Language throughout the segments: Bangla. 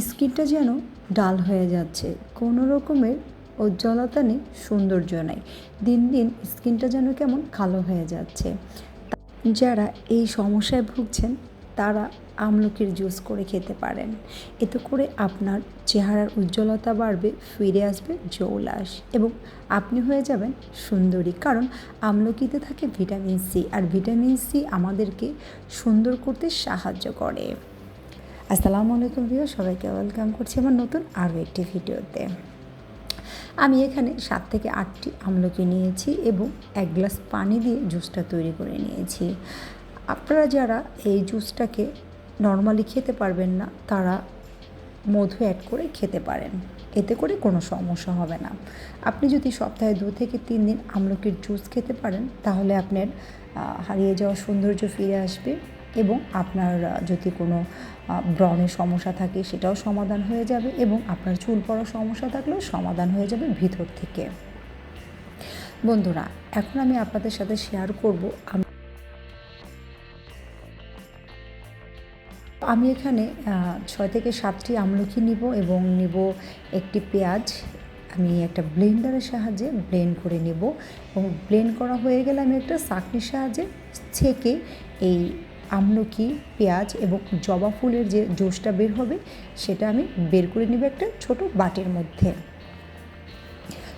স্কিনটা যেন ডাল হয়ে যাচ্ছে। কোনো রকমের উজ্জ্বলতা নেই, সৌন্দর্য নেই। দিন দিন স্কিনটা যেন কেমন কালো হয়ে যাচ্ছে। যারা এই সমস্যায় ভুগছেন, তারা আমলকির জুস করে খেতে পারেন। এতে করে আপনার চেহারার উজ্জ্বলতা বাড়বে, ফিরে আসবে জৌলাস এবং আপনি হয়ে যাবেন সুন্দরী। কারণ আমলকিতে থাকে ভিটামিন সি, আর ভিটামিন সি আমাদেরকে সুন্দর করতে সাহায্য করে। আসসালামু আলাইকুম প্রিয় সবাইকে ওয়েলকাম করছি আমার নতুন আরও একটি ভিডিওতে। আমি এখানে সাত থেকে আটটি আমলকি নিয়েছি এবং এক গ্লাস পানি দিয়ে জুসটা তৈরি করে নিয়েছি। আপনারা যারা এই জুসটাকে নর্মালি খেতে পারবেন না, তারা মধু অ্যাড করে খেতে পারেন। এতে করে কোনো সমস্যা হবে না। আপনি যদি সপ্তাহে দু থেকে তিন দিন আমলকির জুস খেতে পারেন, তাহলে আপনার হারিয়ে যাওয়া সৌন্দর্য ফিরে আসবে। এবং আপনার যদি কোনো ব্রণের সমস্যা থাকে সেটাও সমাধান হয়ে যাবে এবং আপনার চুল পড়ার সমস্যা থাকলেও সমাধান হয়ে যাবে ভিতর থেকে। বন্ধুরা, এখন আমি আপনাদের সাথে শেয়ার করব আমি এখানে ছয় থেকে সাতটি আমলকি নিব এবং নিব একটি পেঁয়াজ। আমি একটা ব্লেন্ডারের সাহায্যে ব্লেন্ড করে নেব এবং ব্লেন্ড করা হয়ে গেলে আমি একটা চাকনির সাহায্যে ছেঁকে এই আমলকি পেঁয়াজ এবং জবা ফুলের যে জুসটা বের হবে, সেটা আমি বের করে নেব একটা ছোট বাটির মধ্যে।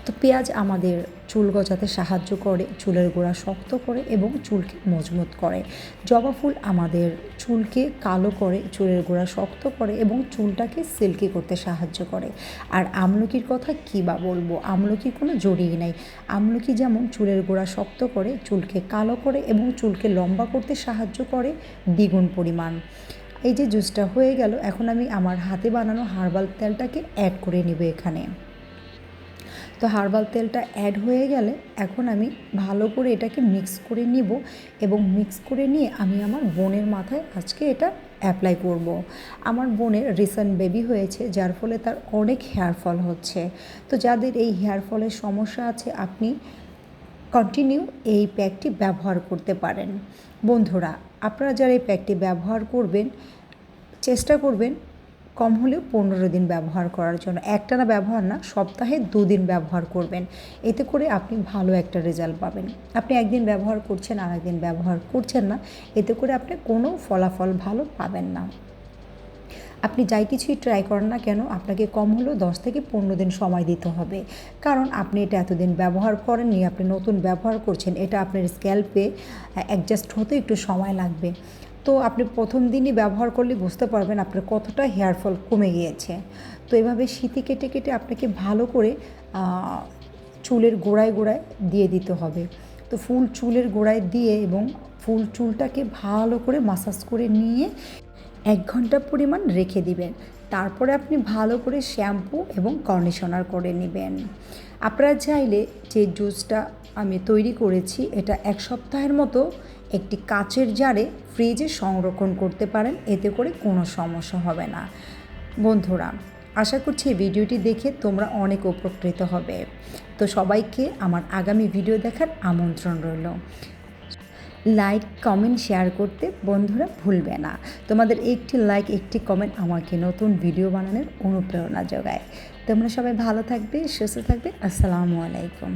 তো পেঁয়াজ আমাদের চুল গজাতে সাহায্য করে, চুলের গোড়া শক্ত করে এবং চুলকে মজবুত করে। জবা ফুল আমাদের চুলকে কালো করে, চুলের গোড়া শক্ত করে এবং চুলটাকে সিল্কি করতে সাহায্য করে। আর আমলকির কথা কী বা বলব? আমলকির কোনো জড়িয়ে নাই। আমলকি যেমন চুলের গোড়া শক্ত করে, চুলকে কালো করে এবং চুলকে লম্বা করতে সাহায্য করে দ্বিগুণ পরিমাণ। এই যে জুসটা হয়ে গেল, এখন আমি আমার হাতে বানানো হার্বাল তেলটাকে অ্যাড করে নেব এখানে। তো হার্বাল তেলটা অ্যাড হয়ে গেলে এখন আমি ভালো করে এটাকে মিক্স করে নিব এবং মিক্স করে নিয়ে আমি আমার বোনের মাথায় আজকে এটা অ্যাপ্লাই করব। আমার বোনের রিসেন্ট বেবি হয়েছে, যার ফলে তার অনেক হেয়ার ফল হচ্ছে তো যাদের এই হেয়ার ফলের সমস্যা আছে, আপনি কন্টিনিউ এই প্যাকটি ব্যবহার করতে পারেন বন্ধুরা, আপনারা যারা এই প্যাকটি ব্যবহার করবেন, চেষ্টা করবেন কম হলেও পনেরো দিন ব্যবহার করার জন্য। একটানা ব্যবহার না, সপ্তাহে দুদিন ব্যবহার করবেন। এতে করে আপনি ভালো একটা রেজাল্ট পাবেন। আপনি একদিন ব্যবহার করছেন আর একদিন ব্যবহার করছেন না, এতে করে আপনি কোনো ফলাফল ভালো পাবেন না। আপনি যাই কিছুই ট্রাই করেন না কেন, আপনাকে কম হলেও দশ থেকে পনেরো দিন সময় দিতে হবে। কারণ আপনি এটা এতদিন ব্যবহার করেননি, আপনি নতুন ব্যবহার করছেন, এটা আপনার স্ক্যাল্পে অ্যাডজাস্ট হতে একটু সময় লাগবে। তো আপনি প্রথম দিনই ব্যবহার করলে বুঝতে পারবেন আপনার কতটা হেয়ার ফল কমে গিয়েছে। তো এভাবে শীতে কেটে কেটে আপনাকে ভালো করে চুলের গোড়ায় গোড়ায় দিয়ে দিতে হবে। তো ফুল চুলের গোড়ায় দিয়ে এবং ফুল চুলটাকে ভালো করে মাসাজ করে নিয়ে এক ঘণ্টা পরিমাণ রেখে দিবেন। তারপরে আপনি ভালো করে শ্যাম্পু এবং কন্ডিশনার করে নেবেন। আপনারা চাইলে যে জুসটা আমি তৈরি করেছি, এটা এক সপ্তাহের মতো একটি কাচের জারে ফ্রিজে সংরক্ষণ করতে পারেন, এতে করে কোনো সমস্যা হবে না। বন্ধুরা, আশা করছি এই ভিডিওটি দেখে তোমরা অনেক উপকৃত হবে। তো সবাইকে আমার আগামী ভিডিও দেখার আমন্ত্রণ রইল। লাইক কমেন্ট শেয়ার করতে বন্ধুরা ভুলবে না। তোমাদের একটি লাইক একটি কমেন্ট আমাকে নতুন ভিডিও বানানোর অনুপ্রেরণা যোগায়। তোমরা সবাই ভালো থাকবে, সুস্থ থাকবে। আসসালামু আলাইকুম।